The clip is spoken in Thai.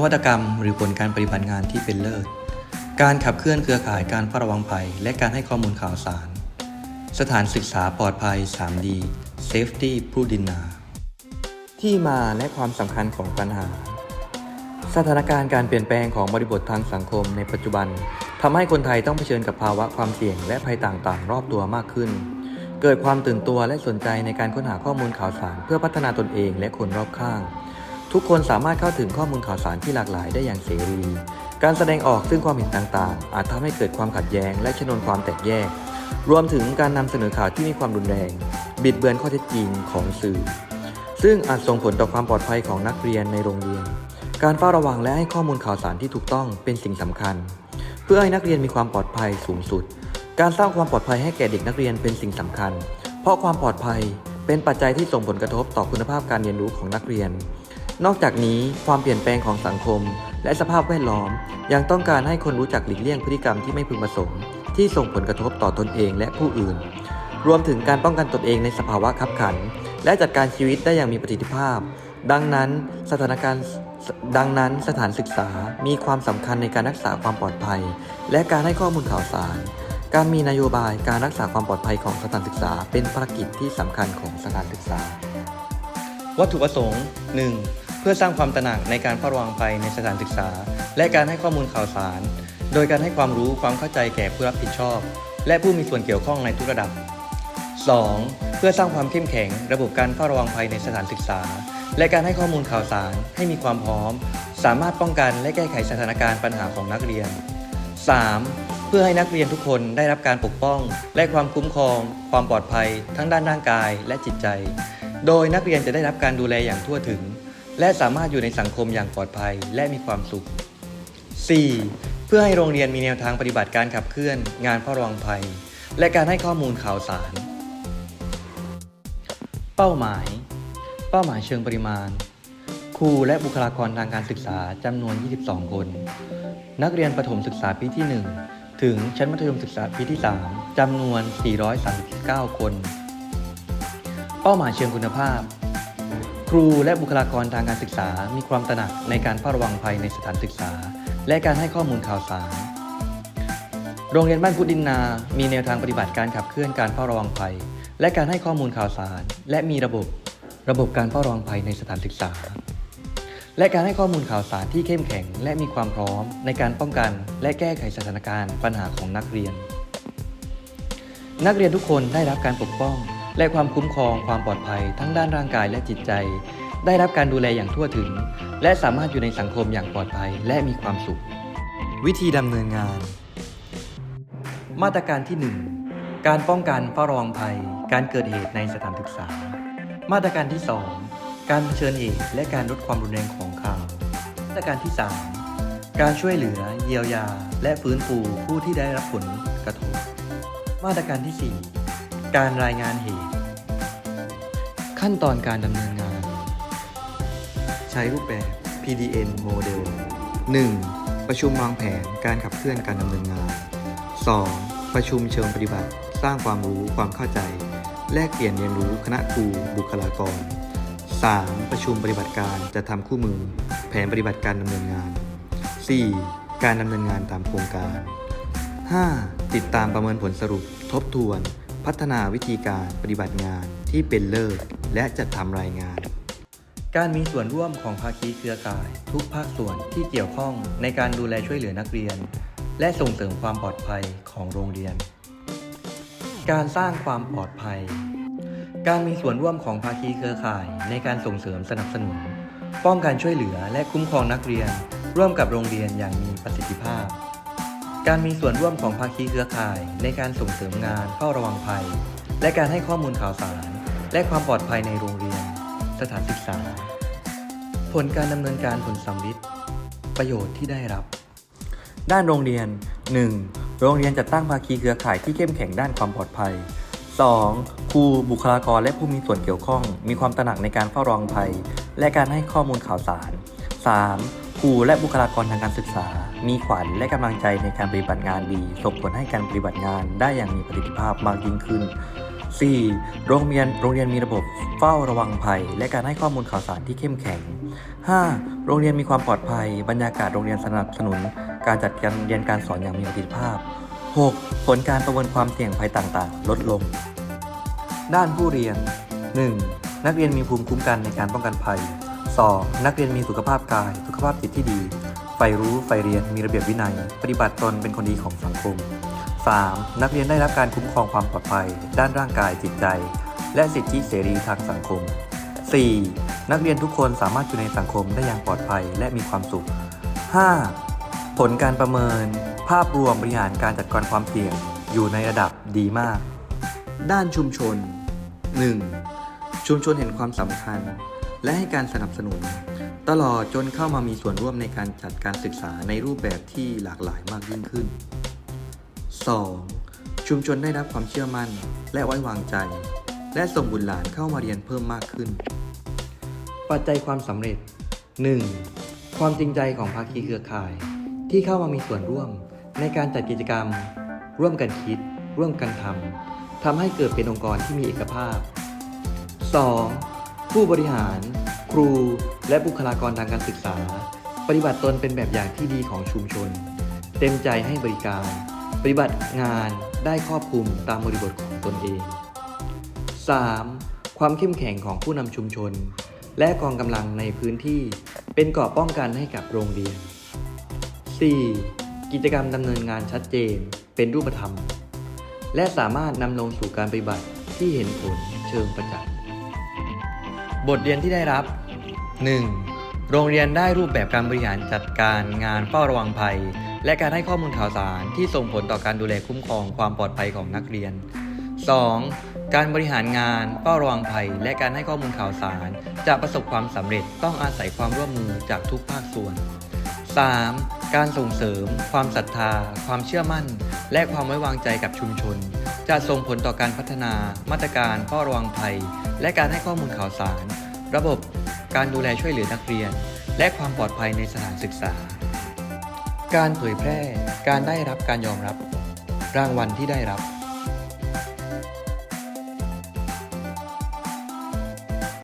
นวัตกรรม หรือผลการปฏิบัติงานที่เป็นเลิศ การขับเคลื่อนเครือข่ายการเฝ้าระวังภัย และการให้ข้อมูลข่าวสาร สถานศึกษาปลอดภัย 3D Safety ผู้ดินนา ที่มาและความสำคัญของปัญหา สถานการณ์การเปลี่ยนแปลงของบริบททางสังคมในปัจจุบันทำให้คนไทยต้องเผชิญกับภาวะความเสี่ยงและภัยต่างๆ รอบตัวมากขึ้น เกิดความตื่นตัวและสนใจในการค้นหาข้อมูลข่าวสาร เพื่อพัฒนาตนเองและคนรอบข้าง ทุกคนสามารถเข้าถึงข้อมูลข่าวสารที่หลากหลายได้อย่างเสรี การแสดงออกซึ่งความเห็นต่างๆ อาจทำให้เกิดความขัดแย้ง และชนวนความแตกแยก รวมถึงการนำเสนอข่าวที่มีความรุนแรง บิดเบือนข้อเท็จจริงของสื่อ ซึ่งอาจส่งผลต่อความปลอดภัยของนักเรียนในโรงเรียน การเฝ้าระวังและให้ข้อมูลข่าวสารที่ถูกต้องเป็นสิ่งสำคัญ เพื่อให้นักเรียนมีความปลอดภัยสูงสุด การสร้างความปลอดภัยให้แก่เด็กนักเรียนเป็นสิ่งสำคัญ เพราะความปลอดภัยเป็นปัจจัยที่ส่งผลกระทบต่อคุณภาพการเรียนรู้ของนักเรียน นอกจากนี้ความเปลี่ยนแปลงของสังคม และสภาพแวดล้อม ยังต้องการให้คนรู้จักหลีกเลี่ยงพฤติกรรมที่ไม่พึงประสงค์ที่ส่งผลกระทบต่อตนเองและผู้อื่น รวมถึงการป้องกันตนเองในสภาวะขับขัน และจัดการชีวิตได้อย่างมีประสิทธิภาพ ดังนั้นสถานการณ์ดังนั้นสถานศึกษามีความสำคัญในการรักษาความปลอดภัย และการให้ข้อมูลข่าวสาร การมีนโยบายการรักษาความปลอดภัยของสถานศึกษา เป็นภารกิจที่สำคัญของสถานศึกษา วัตถุประสงค์ 1. เพื่อสร้างความตระหนักในการเฝ้าระวังภัยในสถานศึกษา และการให้ข้อมูลข่าวสาร โดยการให้ความรู้ความเข้าใจแก่ผู้รับผิดชอบ และผู้มีส่วนเกี่ยวข้องในทุกระดับ 2. เพื่อสร้างความเข้มแข็ง ระบบการเฝ้าระวังภัยในสถานศึกษา และการให้ข้อมูลข่าวสารให้มีความพร้อม สามารถป้องกันและแก้ไขสถานการณ์ปัญหาของนักเรียน 3. เพื่อให้นักเรียนทุกคนได้รับการปกป้อง และความคุ้มครอง ความปลอดภัย ทั้งด้านร่างกายและจิตใจ โดยนักเรียนจะได้รับการดูแลอย่างทั่วถึง และสามารถอยู่ในสังคมอย่างปลอดภัยและมีความสุข 4. เพื่อให้โรงเรียนมีแนวทางปฏิบัติการขับเคลื่อน งานเฝ้าระวังภัย และการให้ข้อมูลข่าวสาร เป้าหมาย เป้าหมายเชิงปริมาณ ครูและบุคลากรทางการศึกษาจำนวน 22 คน นักเรียนประถมศึกษาปีที่ 1 ถึงชั้นมัธยมศึกษาปีที่ 3จำนวน 439 คน เป้าหมายเชิงคุณภาพ ครูและบุคลากรทางการศึกษา มีความตระหนักในการเฝ้าระวังภัยในสถานศึกษา และการให้ข้อมูลข่าวสาร โรงเรียนบ้านพุทธดินนา มีแนวทางปฏิบัติการขับเคลื่อนการเฝ้าระวังภัย และการให้ข้อมูลข่าวสาร และมีระบบระบบการเฝ้าระวังภัยในสถานศึกษา และการให้ข้อมูลข่าวสารที่เข้มแข็ง และมีความพร้อมในการป้องกัน และแก้ไขสถานการณ์ปัญหาของนักเรียน นักเรียนทุกคนได้รับการปกป้อง และความคุ้มครองความปลอดภัยทั้งด้านร่างกายและจิตใจ ได้รับการดูแลอย่างทั่วถึง และสามารถอยู่ในสังคมอย่างปลอดภัยและมีความสุข วิธีดำเนินงาน มาตรการที่ 1 การป้องกันเฝ้าระวังภัย การเกิดเหตุในสถานศึกษา มาตรการที่ 2 การเผชิญเหตุและการลดความรุนแรงของข่าวมาตรการที่ 3 การช่วยเหลือ เยียวยา และฟื้นฟูผู้ที่ได้รับผลกระทบ มาตรการที่ 4 การรายงานเหตุ ขั้นตอนการดำเนินงาน ใช้รูปแบบ PDN โมเดล 1. ประชุมวางแผนการขับเคลื่อนการดำเนินงาน 2. ประชุมเชิงปฏิบัติ สร้างความรู้ความเข้าใจ แลกเปลี่ยนเรียนรู้คณะครูบุคลากร 3. ประชุมปฏิบัติการจะทำคู่มือ แผนปฏิบัติการดำเนินงาน 4. การดำเนินงานตามโครงการ 5. ติดตามประเมินผลสรุป ทบทวน พัฒนาวิธีการปฏิบัติงานที่เป็นเลิศ และจัดทำรายงาน การมีส่วนร่วมของภาคีเครือข่าย ทุกภาคส่วนที่เกี่ยวข้องในการดูแลช่วยเหลือนักเรียน และส่งเสริมความปลอดภัยของโรงเรียน การสร้างความปลอดภัย การมีส่วนร่วมของภาคีเครือข่าย ในการส่งเสริมสนับสนุน ป้องกันช่วยเหลือและคุ้มครองนักเรียน ร่วมกับโรงเรียนอย่างมีประสิทธิภาพ การมีส่วนร่วมของภาคีเครือข่าย ในการส่งเสริมงานเฝ้าระวังภัย และการให้ข้อมูลข่าวสาร และความปลอดภัยในโรงเรียน สถานศึกษา ผลการดำเนินการผลสำลิดประโยชน์ที่ได้รับ ด้านโรงเรียน 1. โรงเรียนจัดตั้งภาคีเครือข่ายที่เข้มแข็งด้านความปลอดภัย 2. ครูบุคลากรและผู้มีส่วนเกี่ยวข้อง มีความตระหนักในการเฝ้าระวังภัย และการให้ข้อมูลข่าวสาร 3. ครูและบุคลากรทางการศึกษา มีขวัญและกำลังใจในการปฏิบัติงานดี ส่งผลให้การปฏิบัติงานได้อย่างมีประสิทธิภาพมากยิ่งขึ้น 4. โรงเรียนโรงเรียนมีระบบเฝ้าระวังภัย และการให้ข้อมูลข่าวสารที่เข้มแข็ง 5. โรงเรียนมีความปลอดภัย บรรยากาศโรงเรียนสนับสนุน การจัดการเรียนการสอนอย่างมีประสิทธิภาพ 6. ผลการประเมินความเสี่ยงภัยต่างๆ ลดลง ด้านผู้เรียน 1. นักเรียนมีภูมิคุ้มกันในการป้องกันภัย 2. นักเรียนมีสุขภาพกาย สุขภาพจิตที่ดี ใฝ่รู้ ใฝ่เรียน มีระเบียบวินัย ปฏิบัติตนเป็นคนดีของสังคม 3. นักเรียนได้รับการคุ้มครองความปลอดภัย ด้านร่างกายจิตใจ และสิทธิเสรีทางสังคม 4. นักเรียนทุกคนสามารถอยู่ในสังคมได้อย่างปลอดภัยและมีความสุข 5. ผลการประเมิน ภาพรวมบริหารการจัดการความเสี่ยงอยู่ในระดับดีมาก ด้านชุมชน 1. ชุมชนเห็นความสำคัญ และให้การสนับสนุน ตลอดจนเข้ามามีส่วนร่วมในการจัดการศึกษาในรูปแบบที่หลากหลายมากยิ่งขึ้น 2. ชุมชนได้รับความเชื่อมั่น และไว้วางใจ และส่งบุตรหลานเข้ามาเรียนเพิ่มมากขึ้น ปัจจัยความสำเร็จ 1. ความจริงใจของภาคีเครือข่าย ที่เข้ามามีส่วนร่วม ในการจัดกิจกรรม ร่วมกันคิด ร่วมกันทำทำให้เกิดเป็นองค์กรที่มีเอกภาพ 2. ผู้บริหาร ครู และบุคลากรทางการศึกษา ปฏิบัติตนเป็นแบบอย่างที่ดีของชุมชน เต็มใจให้บริการ ปฏิบัติงานได้ครอบคลุมตามบริบทของตนเอง 3. ความเข้มแข็งของผู้นำชุมชน และกองกำลังในพื้นที่เป็นเกราะป้องกันให้กับโรงเรียน 4. กิจกรรมดำเนินงานชัดเจนเป็นรูปธรรม และสามารถนำลงสู่การปฏิบัติที่เห็นผลเชิงประจักษ์บทเรียนที่ได้รับ 1. โรงเรียนได้รูปแบบการบริหารจัดการงานเฝ้าระวังภัย และการให้ข้อมูลข่าวสารที่ส่งผลต่อการดูแลคุ้มครองความปลอดภัยของนักเรียน 2. การบริหารงานเฝ้าระวังภัย และการให้ข้อมูลข่าวสาร จะประสบความสำเร็จต้องอาศัยความร่วมมือจากทุกภาคส่วน 3. การส่งเสริม ความศรัทธา ความเชื่อมั่น และความไว้วางใจกับชุมชน จะส่งผลต่อการพัฒนา มาตรการเฝ้าระวังภัย และการให้ข้อมูลข่าวสาร ระบบ การดูแลช่วยเหลือนักเรียน และความปลอดภัยในสถานศึกษา การเผยแพร่ การได้รับการยอมรับ รางวัลที่ได้รับ